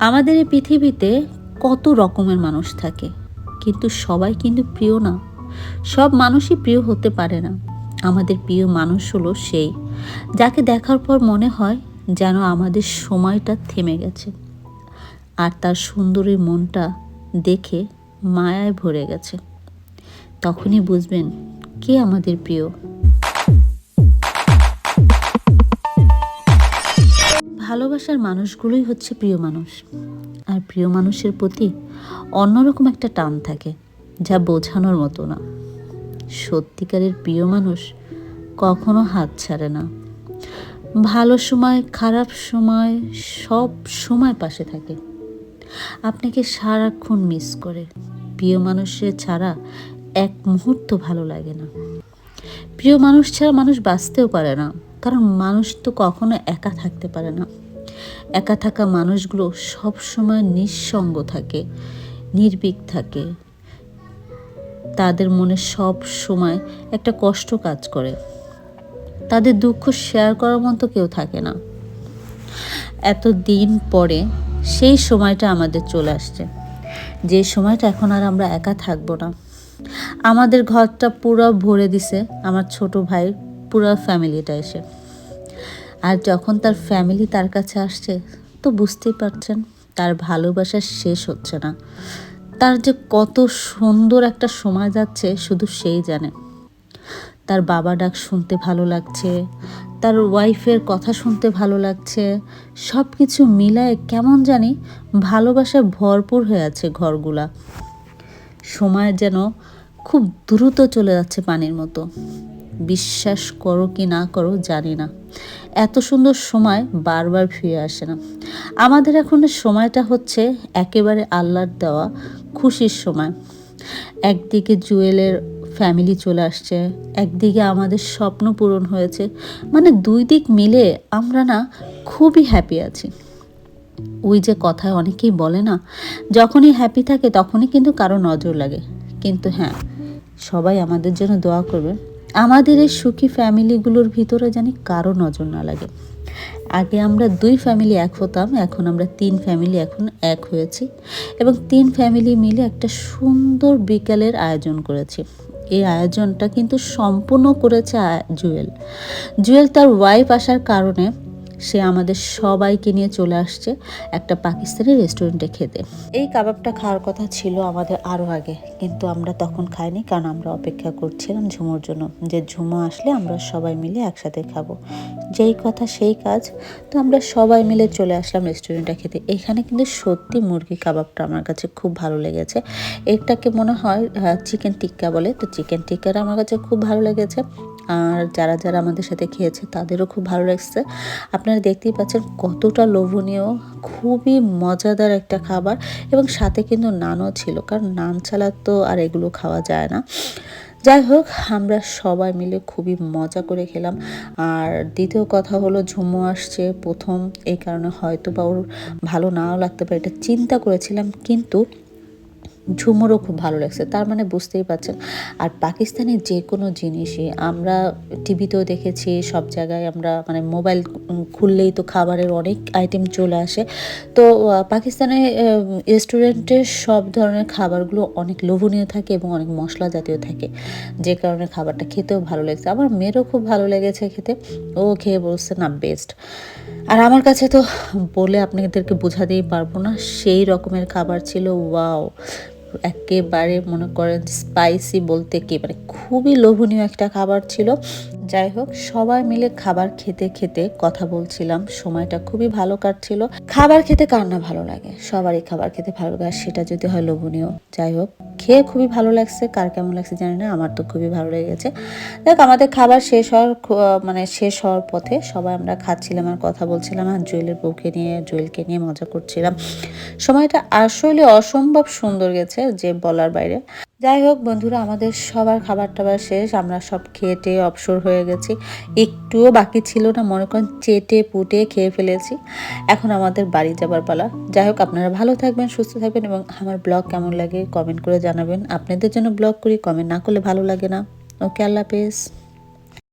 আমাদের এই পৃথিবীতে কত রকমের মানুষ থাকে, কিন্তু সবাই কিন্তু প্রিয় না। সব মানুষই প্রিয় হতে পারে না। আমাদের প্রিয় মানুষ হলো সেই, যাকে দেখার পর মনে হয় যেন আমাদের সময়টা থেমে গেছে, আর তার সুন্দরী মনটা দেখে মায়ায় ভরে গেছে। তখনই বুঝবেন কে আমাদের প্রিয়। ভালোবাসার মানুষগুলোই হচ্ছে প্রিয় মানুষ। আর প্রিয় মানুষের প্রতি অন্যরকম একটা টান থাকে, যা বোঝানোর মতো না। সত্যিকারের প্রিয় মানুষ কখনো হাত ছাড়ে না। ভালো সময়, খারাপ সময় সব সময় পাশে থাকে। আপনাকে সারাক্ষণ মিস করে। প্রিয় মানুষের ছাড়া এক মুহূর্ত ভালো লাগে না। প্রিয় মানুষ ছাড়া মানুষ বাঁচতেও পারে না। কারণ মানুষ তো কখনো একা থাকতে পারে না। একা থাকা মানুষগুলো সব সময় নিঃসঙ্গ থাকে, নির্ভীক থাকে। তাদের মনে সব সময় একটা কষ্ট কাজ করে। তাদের দুঃখ শেয়ার করার মতো কেউ থাকে না। এত দিন পরে সেই সময়টা আমাদের চলে আসছে। যে সময়টা এখন আর আমরা একা থাকব না। আমাদের ঘরটা পুরো ভরে দিছে আমার ছোট ভাই, পুরো ফ্যামিলিটা এসে। আর যখন তার ফ্যামিলি তার কাছে আসছে, তো বুঝতেই পারছেন তার ভালোবাসা শেষ হচ্ছে না। তার যে কত সুন্দর একটা সময় যাচ্ছে, শুধু সেই জানে। তার বাবা ডাক শুনতে ভালো লাগছে, তার ওয়াইফের কথা শুনতে ভালো লাগছে সব কিছু মিলায় কেমন জানি ভালোবাসায় ভরপুর হয়ে আছে ঘরগুলা। সময় যেন খুব দ্রুত চলে যাচ্ছে পানির মতো। বিশ্বাস করো কি না করো জানি না। এত সুন্দর সময় বারবার ফিরে আসে না। আমাদের এখন সময়টা হচ্ছে একেবারে আল্লাহর দেওয়া খুশির সময়। একদিকে জুয়েলের ফ্যামিলি চলে আসছে, একদিকে আমাদের স্বপ্ন পূরণ হয়েছে। মানে দুই দিক মিলে আমরা না খুবই হ্যাপি আছি। ওই যে কথায় অনেকেই বলে না, যখনই হ্যাপি থাকে তখনই কিন্তু কারও নজর লাগে। কিন্তু হ্যাঁ সবাই আমাদের জন্য দোয়া করবে আমাদের এই সুখী ফ্যামিলিগুলোর ভিতরে জানি কারও নজর না লাগে। আগে আমরা দুই ফ্যামিলি এক হতাম, এখন আমরা তিন ফ্যামিলি, এখন এক হয়েছি এবং তিন ফ্যামিলি মিলে একটা সুন্দর বিকালের আয়োজন করেছি। এই আয়োজনটা কিন্তু সম্পূর্ণ করেছে জুয়েল। জুয়েল তার ওয়াইফ আসার কারণে সে আমাদের সবাইকে নিয়ে চলে আসছে একটা পাকিস্তানি রেস্টুরেন্টে খেতে। এই কাবাবটা খাওয়ার কথা ছিল আমাদের আরও আগে, কিন্তু আমরা তখন খাইনি কারণ আমরা অপেক্ষা করছিলাম ঝুমোর জন্য। যে ঝুমো আসলে আমরা সবাই মিলে একসাথে খাব। যেই কথা সেই কাজ। তো আমরা সবাই মিলে চলে আসলাম রেস্টুরেন্টটা খেতে। এখানে কিন্তু সত্যি মুরগি কাবাবটা আমার কাছে খুব ভালো লেগেছে। এটাকে মনে হয় চিকেন টিক্কা বলে। তো চিকেন টিক্কাটা আমার কাছে খুব ভালো লেগেছে। আর যারা যারা আমাদের সাথে খেয়েছে, তাদেরও খুব ভালো লাগছে। আপনারা দেখতেই পাচ্ছেন কতটা লোভনীয়, খুবই মজাদার একটা খাবার এবং সাথে কিন্তু নানও ছিল, কারণ নান ছাড়া তো আর এগুলো খাওয়া যায় না। যাই হোক, আমরা সবাই মিলে খুবই মজা করে খেলাম। আর দ্বিতীয় কথা হলো ঝুমু আসছে, প্রথম, এই কারণে হয়তো বা ওর ভালো নাও লাগতে পারে, এটা চিন্তা করেছিলাম, কিন্তু ঝুমুরও খুব ভালো লাগছে তার মানে বুঝতেই পারছেন। আর পাকিস্তানের যে কোনো জিনিসই আমরা টিভিতেও দেখেছি সব জায়গায় আমরা মানে মোবাইল খুললেই তো খাবারের অনেক আইটেম চলে আসে। তো আহ, পাকিস্তানে রেস্টুরেন্টের সব ধরনের খাবারগুলো অনেক লোভনীয় থাকে এবং অনেক মশলা জাতীয় থাকে। যে কারণে খাবারটা খেতেও ভালো লাগছে। আমার মেয়েরও খুব ভালো লেগেছে খেতে। ও খেয়ে বলছে না বেস্ট আর আমার কাছে তো বলে আপনাদেরকে বোঝাতেই পারব না সেই রকমের খাবার ছিল ওয়াও। একেবারে মনে করেন স্পাইসি বলতে কি মানে খুবই লোভনীয় একটা খাবার ছিল। যাই হোক, সবাই মিলে খাবার খেতে খেতে কথা বলছিলাম, সময়টা খুবই ভালো কাটছিল। খাবার খেতে কার না ভালো লাগে? সবারই খাবার খেতে ভালো লাগে সেটা যদি হয় লোভনীয়। যাই হোক খেয়ে খুবই ভালো লাগছে। কার কেমন লাগছে জানি না, আমার তো খুবই ভালো লেগেছে। দেখ, আমাদের খাবার শেষ হওয়ার মানে শেষ হওয়ার পথে সবাই আমরা খাচ্ছিলাম আর কথা বলছিলাম আর জুয়েলের বউকে নিয়ে, জুয়েলকে নিয়ে মজা করছিলাম। সময়টা আসলে অসম্ভব সুন্দর গেছে যে বলার বাইরে। যাই হোক বন্ধুরা, আমাদের সবার খাবার টাবার শেষ। আমরা সব খেটে অবসর হয়ে গেছি। একটুও বাকি ছিল না, মনে করেন চেটে পুটে খেয়ে ফেলেছি। এখন আমাদের বাড়ি যাবার পালা। যাই হোক, আপনারা ভালো থাকবেন, সুস্থ থাকবেন এবং আমার ব্লগ কেমন লাগে কমেন্ট করে জানাবেন। আপনাদের জন্য ব্লগ করি, কমেন্ট না করলে ভালো লাগে না। ওকে, আল্লাহ হাফেজ।